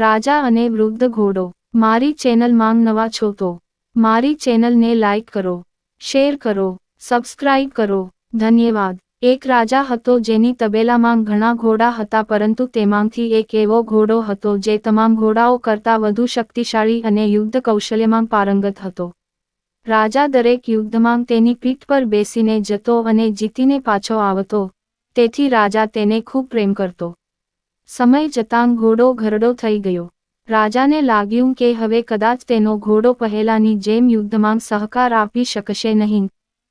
રાજા અને વૃદ્ધ ઘોડો, મારી ચેનલ માંગ નવા છો તો, મારી ચેનલને લાઈક કરો, શેર કરો, સબસ્ક્રાઇબ કરો, ધન્યવાદ. એક રાજા હતો જેની તબેલામાં ઘણા ઘોડા હતા પરંતુ તેમાંથી એક એવો ઘોડો હતો જે તમામ ઘોડાઓ કરતાં વધુ શક્તિશાળી અને યુદ્ધ કૌશલ્યમાં પારંગત હતો. રાજા દરેક યુદ્ધમાં તેની પીઠ પર બેસીને જતો અને જીતીને પાછો આવતો, તેથી રાજા તેને ખૂબ પ્રેમ કરતો. સમય જતાં ઘોડો ઘરડો થઈ ગયો. રાજાને લાગ્યું કે હવે કદાચ તેનો ઘોડો પહેલાની જેમ યુદ્ધમાં સહકાર આપી શકશે નહીં.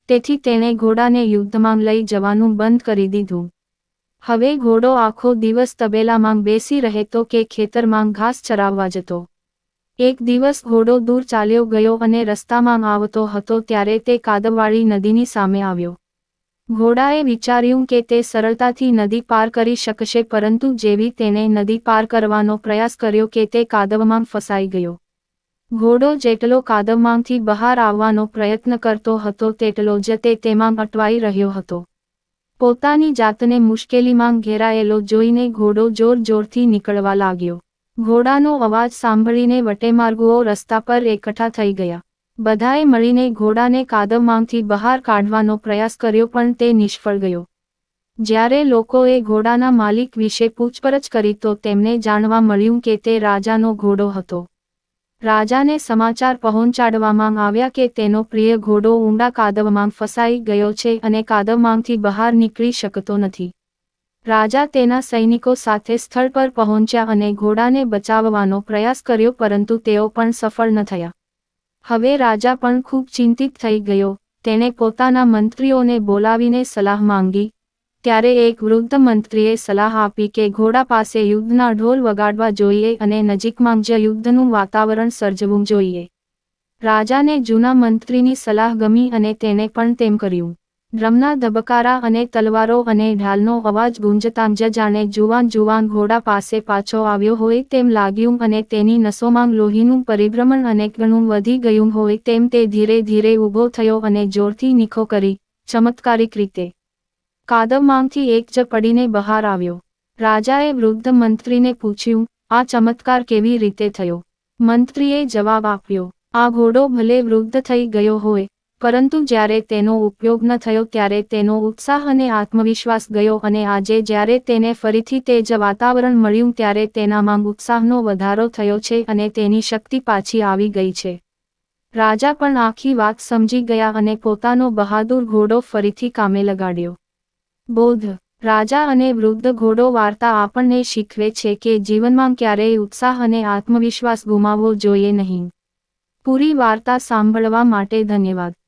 તેથી તેણે ઘોડાને યુદ્ધમાં લઈ જવાનું બંધ કરી દીધું. હવે ઘોડો આખો દિવસ તબેલામાં બેસી રહેતો કે ખેતરમાં ઘાસ ચરાવવા જતો. એક દિવસ ઘોડો દૂર ચાલ્યો ગયો અને રસ્તામાં આવતો હતો ત્યારે તે કાદવવાળી નદીની સામે આવ્યો. ઘોડાએ વિચાર્યું કે તે સરળતાથી નદી પાર કરી શકશે પરંતુ જેવી તેને નદી પાર કરવાનો પ્રયાસ કર્યો કે તે કાદવમાં ફસાઈ ગયો. ઘોડો જેટલો કાદવમાંથી બહાર આવવાનો પ્રયત્ન કરતો હતો તેટલો જ તે તેમાં અટવાઈ રહ્યો હતો. પોતાની જાતને મુશ્કેલીમાં ઘેરાયેલો જોઈને ઘોડો જોર જોરથી નીકળવા લાગ્યો. ઘોડાનો અવાજ સાંભળીને વટેમાર્ગુઓ રસ્તા પર એકઠા થઈ ગયા. બધાએ મળીને ઘોડાને કાદવમાંથી બહાર કાઢવાનો પ્રયાસ કર્યો પણ તે નિષ્ફળ ગયો. જ્યારે લોકોએ ઘોડાના માલિક વિશે પૂછપરછ કરી તો તેમને જાણવા મળ્યું કે તે રાજાનો ઘોડો હતો. રાજાને સમાચાર પહોંચાડવામાં આવ્યા કે તેનો પ્રિય ઘોડો ઊંડા કાદવમાં ફસાઈ ગયો છે અને કાદવમાંથી બહાર નીકળી શકતો નથી. રાજા તેના સૈનિકો સાથે સ્થળ પર પહોંચ્યા અને ઘોડાને બચાવવાનો પ્રયાસ કર્યો પરંતુ તેઓ પણ સફળ ન થયા. હવે રાજા પણ ખૂબ ચિંતિત થઈ ગયો. તેણે પોતાના મંત્રીઓને બોલાવીને સલાહ માંગી. ત્યારે એક વૃદ્ધ મંત્રીએ સલાહ આપી કે ઘોડા પાસે યુદ્ધના ઢોલ વગાડવા જોઈએ અને નજીકમાં જ યુદ્ધનું વાતાવરણ સર્જવું જોઈએ. રાજાને જૂના મંત્રીની સલાહ ગમી અને તેને પણ તેમ કર્યું. ડ્રમના ધબકારા અને તલવારો અને ઢાલનો અવાજ ગુંજતાં જ જાણે જુવાન જુવાન ઘોડા પાસે પાછો આવ્યો હોય તેમ લાગ્યું અને તેની નસોમાં લોહીનું પરિભ્રમણ અનેક ગણું વધી ગયું હોય તેમ તે ધીરે ધીરે ઊભો થયો અને જોરથી નીખો કરી, ચમત્કારિક રીતે. કાદવમાંથી એક જ પડીને બહાર આવ્યો. રાજાએ વૃદ્ધ મંત્રીને પૂછ્યું, આ ચમત્કાર કેવી રીતે થયો? મંત્રીએ જવાબ આપ્યો, આ ઘોડો ભલે વૃદ્ધ થઈ ગયો હોય પરંતુ જ્યારે તેનો ઉપયોગ ન થયો ત્યારે તેનો ઉત્સાહ અને આત્મવિશ્વાસ ગયો અને આજે જ્યારે તેને ફરીથી તે જ વાતાવરણ મળ્યું ત્યારે તેનામાં ઉત્સાહનો વધારો થયો છે અને તેની શક્તિ પાછી આવી ગઈ છે. રાજા પણ આખી વાત સમજી ગયા અને પોતાનો બહાદુર ઘોડો ફરીથી કામે લગાડ્યો. બોધ, રાજા અને વૃદ્ધ ઘોડો વાર્તા આપણને શીખવે છે કે જીવનમાં ક્યારેય ઉત્સાહ અને આત્મવિશ્વાસ ગુમાવવો જોઈએ નહીં. પૂરી વાર્તા સાંભળવા માટે ધન્યવાદ.